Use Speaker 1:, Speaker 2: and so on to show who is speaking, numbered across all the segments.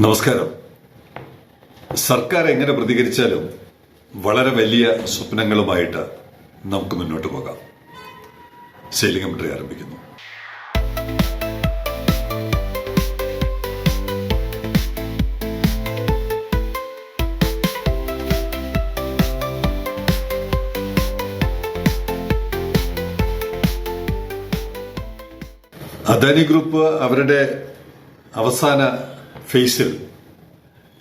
Speaker 1: നമസ്കാരം. സർക്കാർ എങ്ങനെ പ്രതികരിച്ചാലും വളരെ വലിയ സ്വപ്നങ്ങളുമായിട്ട് നമുക്ക് മുന്നോട്ട് പോകാം. കമ്മിറ്റി ആരംഭിക്കുന്നു. അദാനി ഗ്രൂപ്പ് അവരുടെ അവസാന ഫേസിൽ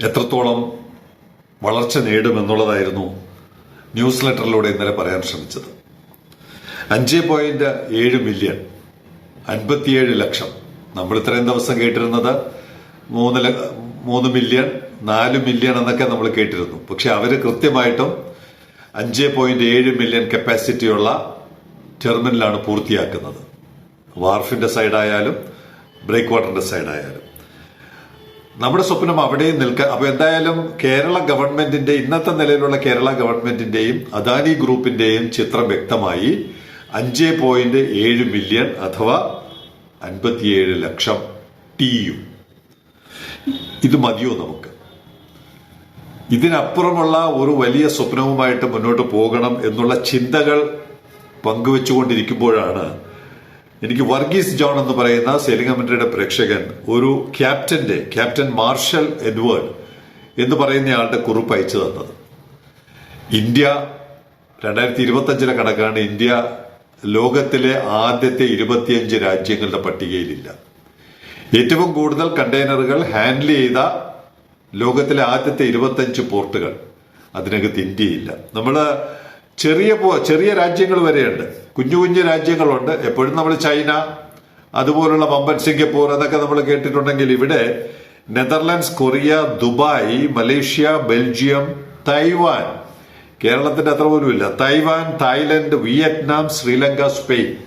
Speaker 1: എത്രത്തോളം വളർച്ച നേടുമെന്നുള്ളതായിരുന്നു ന്യൂസ് ലെറ്ററിലൂടെ ഇന്നലെ പറയാൻ ശ്രമിച്ചത്. അഞ്ച് പോയിന്റ് ഏഴ് മില്യൺ അൻപത്തിയേഴ് ലക്ഷം. നമ്മൾ ഇത്രയും ദിവസം കേട്ടിരുന്നത് മൂന്ന് മൂന്ന് മില്യൺ നാല് മില്യൺ എന്നൊക്കെ നമ്മൾ കേട്ടിരുന്നു. പക്ഷെ അവർ കൃത്യമായിട്ടും അഞ്ച് പോയിന്റ് ഏഴ് മില്യൺ കപ്പാസിറ്റിയുള്ള ടെർമിനലാണ് പൂർത്തിയാക്കുന്നത്. വാർഫിന്റെ സൈഡായാലും ബ്രേക്ക് വാട്ടറിന്റെ സൈഡായാലും. നമ്മുടെ സ്വപ്നം അവിടെയും നിൽക്കുക അപ്പൊ എന്തായാലും കേരള ഗവൺമെന്റിന്റെ ഇന്നത്തെ നിലയിലുള്ള കേരള ഗവൺമെന്റിന്റെയും അദാനി ഗ്രൂപ്പിന്റെയും ചിത്രം വ്യക്തമായി അഞ്ച് പോയിന്റ് ഏഴ് മില്യൺ അഥവാ അൻപത്തിയേഴ് ലക്ഷം ടി യു ഇത് മതിയോ നമുക്ക്? ഇതിനപ്പുറമുള്ള ഒരു വലിയ സ്വപ്നവുമായിട്ട് മുന്നോട്ട് പോകണം എന്നുള്ള ചിന്തകൾ പങ്കുവെച്ചുകൊണ്ടിരിക്കുമ്പോഴാണ് എനിക്ക് വർഗീസ് ജോൺ എന്ന് പറയുന്ന സെയിലിംഗ് കമ്മിറ്റിയുടെ പ്രേക്ഷകൻ ഒരു ക്യാപ്റ്റന്റെ ക്യാപ്റ്റൻ മാർഷൽ എഡ്വേർഡ് എന്ന് പറയുന്നയാളുടെ കുറിപ്പ് അയച്ചു തന്നത്. ഇന്ത്യ രണ്ടായിരത്തി ഇരുപത്തഞ്ചിലെ കണക്കാണ് ഇന്ത്യ ലോകത്തിലെ ആദ്യത്തെ ഇരുപത്തിയഞ്ച് രാജ്യങ്ങളുടെ പട്ടികയിലില്ല. ഏറ്റവും കൂടുതൽ കണ്ടെയ്നറുകൾ ഹാൻഡിൽ ചെയ്ത ലോകത്തിലെ ആദ്യത്തെ ഇരുപത്തഞ്ച് പോർട്ടുകൾ. അതിനകത്ത് ഇന്ത്യയില്ല. നമ്മൾ ചെറിയ ചെറിയ രാജ്യങ്ങൾ വരെയുണ്ട്. കുഞ്ഞു കുഞ്ഞു രാജ്യങ്ങളുണ്ട്. എപ്പോഴും നമ്മൾ ചൈന അതുപോലുള്ള വമ്പൻ സിംഗപ്പൂർ അതൊക്കെ നമ്മൾ കേട്ടിട്ടുണ്ടെങ്കിൽ ഇവിടെ Netherlands Korea Dubai Malaysia Belgium Taiwan. കേരളത്തിന്റെ അത്ര പോലും ഇല്ല. Taiwan Thailand Vietnam Sri Lanka Spain.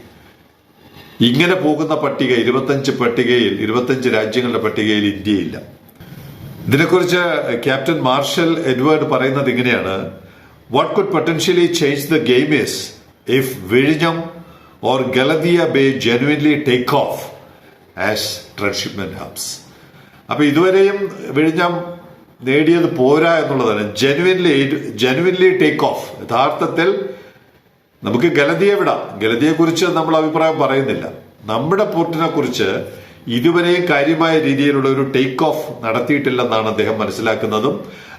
Speaker 1: ഇങ്ങനെ പോകുന്ന പട്ടിക ഇരുപത്തഞ്ച് പട്ടികയിൽ ഇരുപത്തഞ്ച് രാജ്യങ്ങളുടെ പട്ടികയിൽ ഇന്ത്യയില്ല. ഇതിനെക്കുറിച്ച് ക്യാപ്റ്റൻ മാർഷൽ എഡ്വേർഡ് പറയുന്നത് ഇങ്ങനെയാണ്. What could potentially change the game is if വിഴിഞ്ഞം or Galadia Bay genuinely take off as transshipment hubs. അപ്പോൾ ഇതുവരെയും വിഴിഞ്ഞം നേടിയത് പോരാ എന്നുള്ളതാണ്. ജെനുവിൻലി ജെനുവിൻലി ടേക്ക് ഓഫ് യഥാർത്ഥത്തിൽ നമുക്ക് ഗലതിയെ വിടാം. ഗലതിയെക്കുറിച്ച് നമ്മൾ അഭിപ്രായം പറയുന്നില്ല. നമ്മുടെ പോർട്ടിനെ കുറിച്ച് ഇതുവരെയും കാര്യമായ രീതിയിലുള്ള ഒരു ടേക്ക് ഓഫ് നടത്തിയിട്ടില്ലെന്നാണ് അദ്ദേഹം മനസ്സിലാക്കുന്നതും.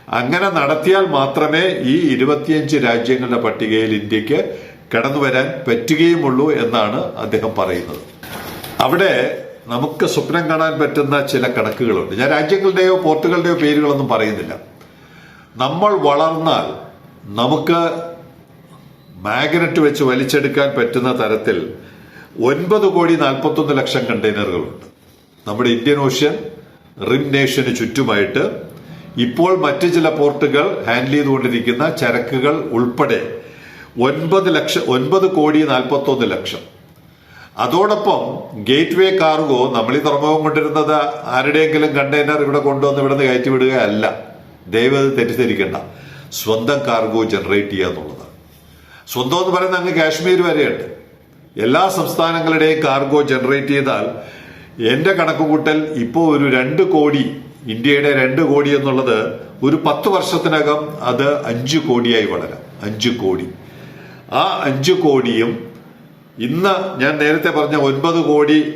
Speaker 1: അങ്ങനെ നടത്തിയാൽ മാത്രമേ ഈ ഇരുപത്തിയഞ്ച് രാജ്യങ്ങളുടെ പട്ടികയിൽ ഇന്ത്യയ്ക്ക് കടന്നു വരാൻ പറ്റുകയുമുള്ളൂ എന്നാണ് അദ്ദേഹം പറയുന്നത്. അവിടെ നമുക്ക് സ്വപ്നം കാണാൻ പറ്റുന്ന ചില കണക്കുകളുണ്ട്. ഞാൻ രാജ്യങ്ങളുടെയോ പോർട്ടുകളുടെയോ പേരുകളൊന്നും പറയുന്നില്ല. നമ്മൾ വളർന്നാൽ നമുക്ക് മാഗ്നറ്റ് വെച്ച് വലിച്ചെടുക്കാൻ പറ്റുന്ന തരത്തിൽ ഒൻപത് കോടി നാൽപ്പത്തൊന്ന് ലക്ഷം കണ്ടെയ്നറുകളുണ്ട്. നമ്മുടെ ഇന്ത്യൻ ഓഷ്യൻ റിം നേഷന് ചുറ്റുമായിട്ട് ഇപ്പോൾ മറ്റു ചില പോർട്ടുകൾ ഹാൻഡിൽ ചെയ്തുകൊണ്ടിരിക്കുന്ന ചരക്കുകൾ ഉൾപ്പെടെ ഒൻപത് ലക്ഷം ഒൻപത് കോടി നാൽപ്പത്തൊന്ന് ലക്ഷം. അതോടൊപ്പം ഗേറ്റ് വേ കാർഗോ നമ്മൾ ഈ തുറമുഖം കൊണ്ടിരുന്നത് ആരുടെയെങ്കിലും കണ്ടെയ്നർ ഇവിടെ കൊണ്ടുവന്ന് ഇവിടെ നിന്ന് കയറ്റി വിടുകയല്ല. ദയവ് അത് തെറ്റിദ്ധരിക്കേണ്ട. സ്വന്തം കാർഗോ ജനറേറ്റ് ചെയ്യുക എന്നുള്ളതാണ് സ്വന്തം എന്ന് പറയുന്നത് അങ്ങ് കാശ്മീർ വരെയുണ്ട്. എല്ലാ സംസ്ഥാനങ്ങളുടെയും കാർഗോ ജനറേറ്റ് ചെയ്താൽ എന്റെ കണക്കുകൂട്ടൽ ഇപ്പോൾ ഒരു രണ്ട് കോടി ഇന്ത്യയുടെ രണ്ട് കോടി എന്നുള്ളത് ഒരു പത്ത് വർഷത്തിനകം അത് അഞ്ച് കോടിയായി വളരാം. അഞ്ച് കോടി. ആ അഞ്ച് കോടിയും ഇന്ന് ഞാൻ നേരത്തെ പറഞ്ഞ ഒൻപത് കോടി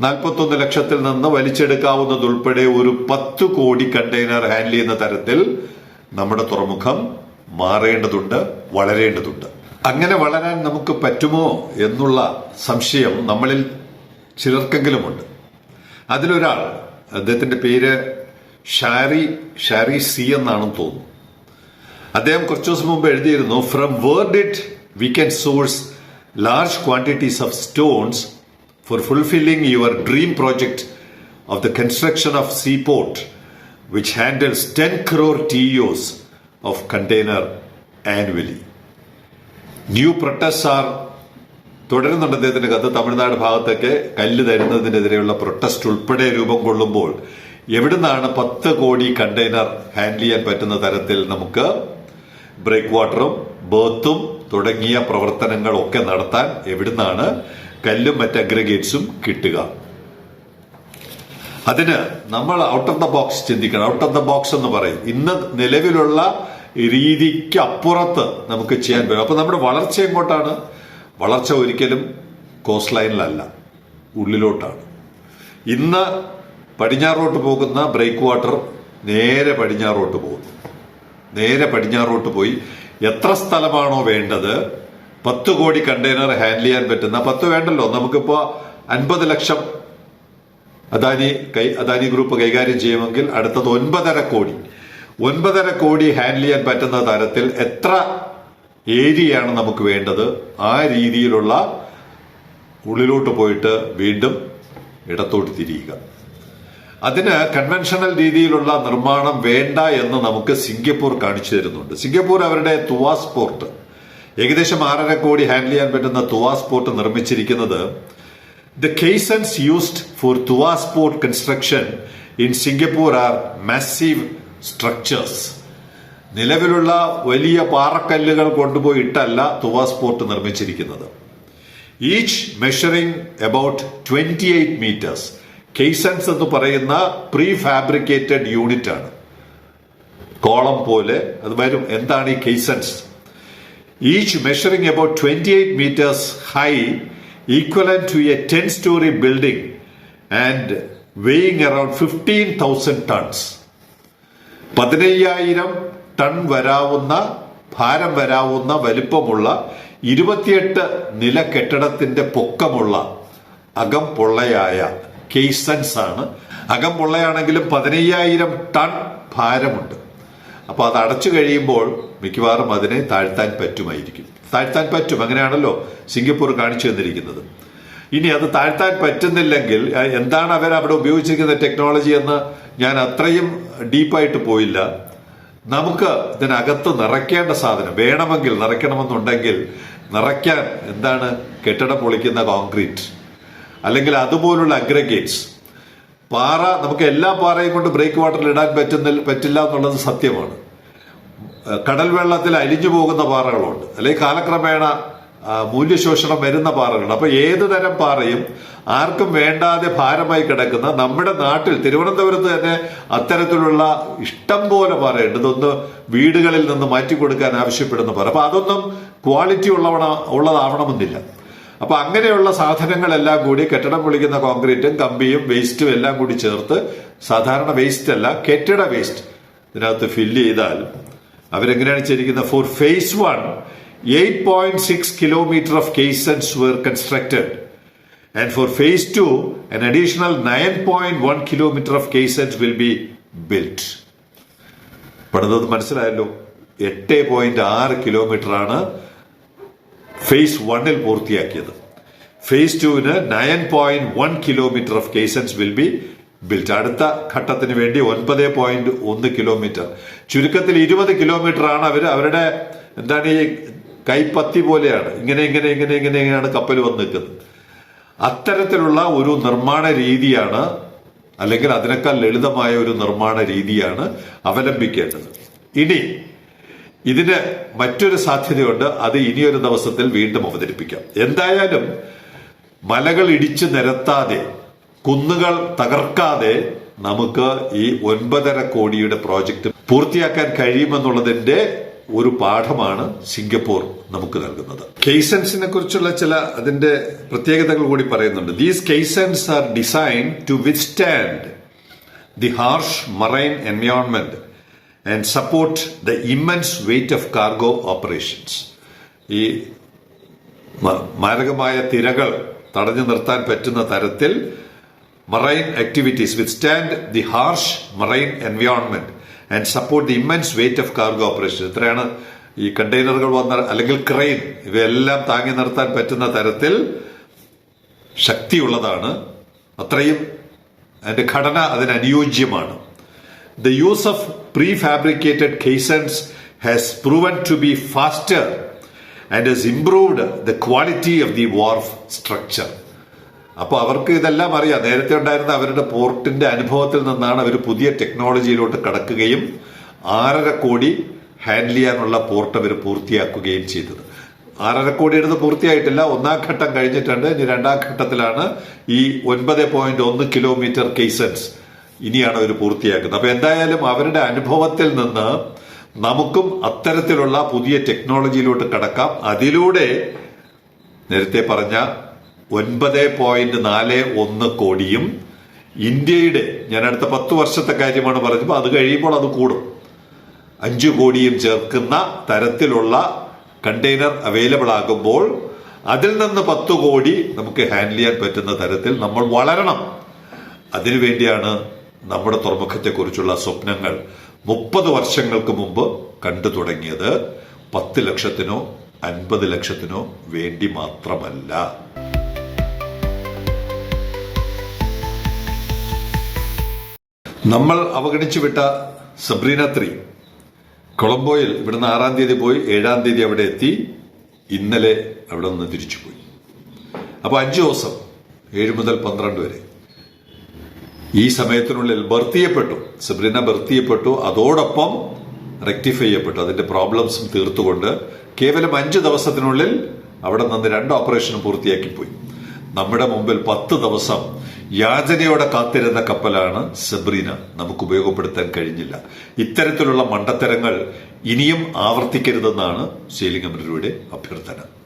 Speaker 1: നാൽപ്പത്തൊന്ന് ലക്ഷത്തിൽ നിന്ന് വലിച്ചെടുക്കാവുന്നതുൾപ്പെടെ ഒരു പത്ത് കോടി കണ്ടെയ്നർ ഹാൻഡിൽ ചെയ്യുന്ന തരത്തിൽ നമ്മുടെ തുറമുഖം മാറേണ്ടതുണ്ട് വളരേണ്ടതുണ്ട്. അങ്ങനെ വളരാൻ നമുക്ക് പറ്റുമോ എന്നുള്ള സംശയം നമ്മളിൽ ചിലർക്കെങ്കിലുമുണ്ട്. അതിലൊരാൾ അദ്ദേഹത്തിന്റെ പേര് ഷാരി ഷാരി സി എന്നാണെന്ന് തോന്നുന്നു. അദ്ദേഹം കുറച്ചു ദിവസം മുമ്പ് എഴുതിയിരുന്നു from word it we can source large quantities of stones for fulfilling your dream project of the construction of sea port which handles ten crore TEUs of container annually new protests are തുടരുന്നുണ്ട് അദ്ദേഹത്തിന്റെ കത്ത്. തമിഴ്നാട് ഭാഗത്തൊക്കെ കല്ല് തരുന്നതിനെതിരെയുള്ള protest ഉൾപ്പെടെ രൂപം കൊള്ളുമ്പോൾ എവിടുന്നാണ് പത്ത് കോടി കണ്ടെയ്നർ ഹാൻഡിൽ ചെയ്യാൻ പറ്റുന്ന തരത്തിൽ നമുക്ക് ബ്രേക്ക് വാട്ടറും ബേത്തും തുടങ്ങിയ പ്രവർത്തനങ്ങളൊക്കെ നടത്താൻ എവിടുന്നാണ് കല്ലും മറ്റ് അഗ്രഗേറ്റ്സും കിട്ടുക. അതിന് നമ്മൾ ഔട്ട് ഓഫ് ദ ബോക്സ് ചിന്തിക്കണം. ഔട്ട് ഓഫ് ദ ബോക്സ് എന്ന് പറയും. ഇന്ന് നിലവിലുള്ള രീതിക്ക് അപ്പുറത്ത് നമുക്ക് ചെയ്യാൻ പറ്റും. അപ്പൊ നമ്മുടെ വളർച്ച എങ്ങോട്ടാണ്? വളർച്ച ഒരിക്കലും കോസ്റ്റ് ലൈനിലല്ല ഉള്ളിലോട്ടാണ്. ഇന്ന് പടിഞ്ഞാറോട്ട് പോകുന്ന ബ്രേക്ക് വാട്ടർ നേരെ പടിഞ്ഞാറോട്ട് പോകുന്നു. നേരെ പടിഞ്ഞാറോട്ട് പോയി എത്ര സ്ഥലമാണോ വേണ്ടത് പത്ത് കോടി കണ്ടെയ്നർ ഹാൻഡിൽ ചെയ്യാൻ പറ്റുന്ന പത്ത് വേണ്ടല്ലോ നമുക്കിപ്പോ അൻപത് ലക്ഷം അദാനി കൈ അദാനി ഗ്രൂപ്പ് കൈകാര്യം ചെയ്യുമെങ്കിൽ അടുത്തത് ഒൻപതര കോടി. ഒൻപതര കോടി ഹാൻഡിൽ ചെയ്യാൻ പറ്റുന്ന തരത്തിൽ എത്ര ഏരിയയാണ് നമുക്ക് വേണ്ടത്. ആ രീതിയിലുള്ള ഉള്ളിലോട്ട് പോയിട്ട് വീണ്ടും ഇടത്തോട്ട് തിരിയുക. അതിന് കൺവെൻഷണൽ രീതിയിലുള്ള നിർമ്മാണം വേണ്ട എന്ന് നമുക്ക് സിംഗപ്പൂർ കാണിച്ചു തരുന്നുണ്ട്. സിംഗപ്പൂർ അവരുടെ തുവാസ് പോർട്ട്. ഏകദേശം ആറര കോടി ഹാൻഡിൽ ചെയ്യാൻ പറ്റുന്ന തുവാസ് പോർട്ട് നിർമ്മിച്ചിരിക്കുന്നത് the caissons used for Tuas port construction in Singapore are massive structures. നിലവിലുള്ള വലിയ പാറക്കല്ലുകൾ കൊണ്ടുപോയി ഇട്ടല്ല തുവാസ് പോർട്ട് നിർമ്മിച്ചിരിക്കുന്നത്. Each measuring about twenty eight metres caissons എന്ന് പറയുന്ന പ്രീ ഫാബ്രിക്കേറ്റഡ് യൂണിറ്റ് ആണ്. കോളം പോലെ അത് വരും. എന്താണ് ഈ caissons each measuring about twenty eight metres high equivalent to a ten storey building and weighing around fifteen thousand tons പതിനയ്യായിരം ton വരാവുന്ന ഭാരം വരാവുന്ന വലിപ്പമുള്ള ഇരുപത്തിയെട്ട് നില കെട്ടിടത്തിന്റെ പൊക്കമുള്ള അകം പൊള്ളയായ കേസൻസ് ആണ്. അകം പൊള്ളയാണെങ്കിലും പതിനയ്യായിരം ടൺ ഭാരമുണ്ട്. അപ്പൊ അത് അടച്ചു കഴിയുമ്പോൾ മിക്കവാറും അതിനെ താഴ്ത്താൻ പറ്റുമായിരിക്കും. താഴ്ത്താൻ പറ്റും. അങ്ങനെയാണല്ലോ സിംഗപ്പൂർ കാണിച്ചു തന്നിരിക്കുന്നത്. ഇനി അത് താഴ്ത്താൻ പറ്റുന്നില്ലെങ്കിൽ എന്താണ് അവർ അവിടെ ഉപയോഗിച്ചിരിക്കുന്ന ടെക്നോളജി എന്ന് ഞാൻ അത്രയും ഡീപ്പായിട്ട് പോയില്ല. നമുക്ക് ഇതിനകത്ത് നിറയ്ക്കേണ്ട സാധനം വേണമെങ്കിൽ നിറയ്ക്കണമെന്നുണ്ടെങ്കിൽ നിറയ്ക്കാൻ എന്താണ് കെട്ടിടം പൊളിക്കുന്ന കോൺക്രീറ്റ് അല്ലെങ്കിൽ അതുപോലുള്ള അഗ്രഗേറ്റ്സ് പാറ നമുക്ക് എല്ലാ പാറയും കൊണ്ട് ബ്രേക്ക് വാട്ടറിൽ ഇടാൻ പറ്റുന്ന പറ്റില്ല എന്നുള്ളത് സത്യമാണ്. കടൽ വെള്ളത്തിൽ അലിഞ്ഞു പോകുന്ന പാറകളുണ്ട്. അല്ലെങ്കിൽ കാലക്രമേണ മൂല്യശോഷണം വരുന്ന പാറകളുണ്ട്. അപ്പൊ ഏത് തരം പാറയും ആർക്കും വേണ്ടാതെ ഭാരമായി കിടക്കുന്ന നമ്മുടെ നാട്ടിൽ തിരുവനന്തപുരത്ത് തന്നെ അത്തരത്തിലുള്ള ഇഷ്ടം പോലെ പാറയുണ്ട് ഇതൊന്ന് വീടുകളിൽ നിന്ന് മാറ്റി കൊടുക്കാൻ ആവശ്യപ്പെടുന്ന പാറ അപ്പൊ അതൊന്നും ക്വാളിറ്റി ഉള്ളവണ ഉള്ളതാവണമെന്നില്ല. അപ്പൊ അങ്ങനെയുള്ള സാധനങ്ങളെല്ലാം കൂടി കെട്ടിടം പൊളിക്കുന്ന കോൺക്രീറ്റും കമ്പിയും വേസ്റ്റും എല്ലാം കൂടി ചേർത്ത് സാധാരണ വേസ്റ്റ് അല്ല കെട്ടിട വേസ്റ്റ് ഇതിനകത്ത് ഫില്ല് ചെയ്താൽ അവരെങ്ങനെയാണ് ചെയ്തിരിക്കുന്നത്? For phase one eight point six kilometre of caissons were constructed and for phase two, an additional nine point one kilometre of caissons will be പണിതത് മനസ്സിലായല്ലോ? എട്ട് പോയിന്റ് ആറ് കിലോമീറ്റർ ആണ് ഫേസ് വണ്ണിൽ പൂർത്തിയാക്കിയത്. ഫേസ് ടുവിന് nine point one kilometre of caissons will be built അടുത്ത ഘട്ടത്തിന് വേണ്ടി ഒൻപത് പോയിന്റ് ഒന്ന് കിലോമീറ്റർ ചുരുക്കത്തിൽ ഇരുപത് കിലോമീറ്റർ ആണ് അവർ അവരുടെ എന്താണ് ഈ കൈപ്പത്തി പോലെയാണ്. ഇങ്ങനെ ഇങ്ങനെ ഇങ്ങനെ ഇങ്ങനെ ഇങ്ങനെയാണ് കപ്പൽ വന്ന് നിൽക്കുന്നത് അത്തരത്തിലുള്ള ഒരു നിർമ്മാണ രീതിയാണ് അല്ലെങ്കിൽ അതിനേക്കാൾ ലളിതമായ ഒരു നിർമ്മാണ രീതിയാണ് അവലംബിക്കേണ്ടത്. ഇനി ഇതിന് മറ്റൊരു സാധ്യതയുണ്ട്. അത് ഇനിയൊരു ദിവസത്തിൽ വീണ്ടും അവതരിപ്പിക്കാം. എന്തായാലും മലകൾ ഇടിച്ചു നിരത്താതെ കുന്നുകൾ തകർക്കാതെ നമുക്ക് ഈ ഒൻപതര കോടിയുടെ പ്രോജക്റ്റ് പൂർത്തിയാക്കാൻ കഴിയുമെന്നുള്ളതിന്റെ ഒരു പാഠമാണ് സിംഗപ്പൂർ നമുക്ക് നൽകുന്നത്. കെയ്സൻസിനെ കുറിച്ചുള്ള ചില അതിന്റെ പ്രത്യേകതകൾ കൂടി പറയുന്നുണ്ട്. These caissons are design to withstand the harsh marine environment and support the immense weight of cargo operations ഈ മാരകമായ തിരകൾ തടഞ്ഞു നിർത്താൻ പറ്റുന്ന തരത്തിൽ marine activities withstand the harsh marine environment and support the immense weight of cargo operation ഇത്രയാണ് ഈ കണ്ടെയ്നറുകൾ വന്ന അല്ലെങ്കിൽ ക്രെയിൻ ഇവയെല്ലാം താങ്ങി നിർത്താൻ പറ്റുന്ന തരത്തിൽ ശക്തിയുള്ളതാണ്. അത്രയും അതിന്റെ ഘടന അതിന് അനുയോജ്യമാണ്. The use of prefabricated caissons has proven to be faster and has improved the quality of the wharf structure അപ്പോൾ അവർക്ക് ഇതെല്ലാം അറിയാം. നേരത്തെ ഉണ്ടായിരുന്ന അവരുടെ പോർട്ടിന്റെ അനുഭവത്തിൽ നിന്നാണ് അവർ പുതിയ ടെക്നോളജിയിലോട്ട് കടക്കുകയും ആറര കോടി ഹാൻഡിൽ ചെയ്യാനുള്ള പോർട്ട് അവർ പൂർത്തിയാക്കുകയും ചെയ്തത്. ആറര കോടിയുടെ പൂർത്തിയായിട്ടില്ല. ഒന്നാം ഘട്ടം കഴിഞ്ഞിട്ടുണ്ട്. ഇനി രണ്ടാം ഘട്ടത്തിലാണ് ഈ ഒൻപത് പോയിന്റ് ഒന്ന് കിലോമീറ്റർ കേസൻസ് ഇനിയാണ് അവർ പൂർത്തിയാക്കുന്നത്. അപ്പൊ എന്തായാലും അവരുടെ അനുഭവത്തിൽ നിന്ന് നമുക്കും അത്തരത്തിലുള്ള പുതിയ ടെക്നോളജിയിലോട്ട് കടക്കാം. അതിലൂടെ നേരത്തെ പറഞ്ഞ ഒൻപത് പോയിന്റ് നാല് ഒന്ന് കോടിയും ഇന്ത്യയുടെ ഞാൻ അടുത്ത പത്ത് വർഷത്തെ കാര്യമാണ് പറഞ്ഞപ്പോൾ അത് കഴിയുമ്പോൾ അത് കൂടും. അഞ്ചു കോടിയും ചേർക്കുന്ന തരത്തിലുള്ള കണ്ടെയ്നർ അവൈലബിൾ ആകുമ്പോൾ അതിൽ നിന്ന് പത്ത് കോടി നമുക്ക് ഹാൻഡിൽ ചെയ്യാൻ പറ്റുന്ന തരത്തിൽ നമ്മൾ വളരണം. അതിനുവേണ്ടിയാണ് നമ്മുടെ തുറമുഖത്തെക്കുറിച്ചുള്ള സ്വപ്നങ്ങൾ മുപ്പത് വർഷങ്ങൾക്ക് മുമ്പ് കണ്ടു തുടങ്ങിയത്. പത്ത് ലക്ഷത്തിനോ അൻപത് ലക്ഷത്തിനോ വേണ്ടി മാത്രമല്ല. നമ്മൾ അവഗണിച്ചു വിട്ട സബ്രീന ത്രീ. കൊളംബോയിൽ ഇവിടുന്ന് ആറാം തീയതി പോയി ഏഴാം തീയതി അവിടെ എത്തി ഇന്നലെ അവിടെ നിന്ന് തിരിച്ചു പോയി അപ്പോൾ അഞ്ച് ദിവസം ഏഴ് മുതൽ പന്ത്രണ്ട് വരെ. ഈ സമയത്തിനുള്ളിൽ ബർത്ത് ചെയ്യപ്പെട്ടു സബ്രീന ബർത്ത് ചെയ്യപ്പെട്ടു അതോടൊപ്പം റെക്ടിഫൈ ചെയ്യപ്പെട്ടു. അതിന്റെ പ്രോബ്ലംസും തീർത്തുകൊണ്ട് കേവലം അഞ്ച് ദിവസത്തിനുള്ളിൽ അവിടെ നിന്ന് രണ്ട് ഓപ്പറേഷനും പൂർത്തിയാക്കി പോയി നമ്മുടെ മുമ്പിൽ പത്ത് ദിവസം യാചനയോടെ കാത്തിരുന്ന കപ്പലാണ് സബ്രീന നമുക്ക് ഉപയോഗപ്പെടുത്താൻ കഴിഞ്ഞില്ല. ഇത്തരത്തിലുള്ള മണ്ടത്തരങ്ങൾ ഇനിയും ആവർത്തിക്കരുതെന്നാണ് ശീലിംഗമരുടെ അഭ്യർത്ഥന.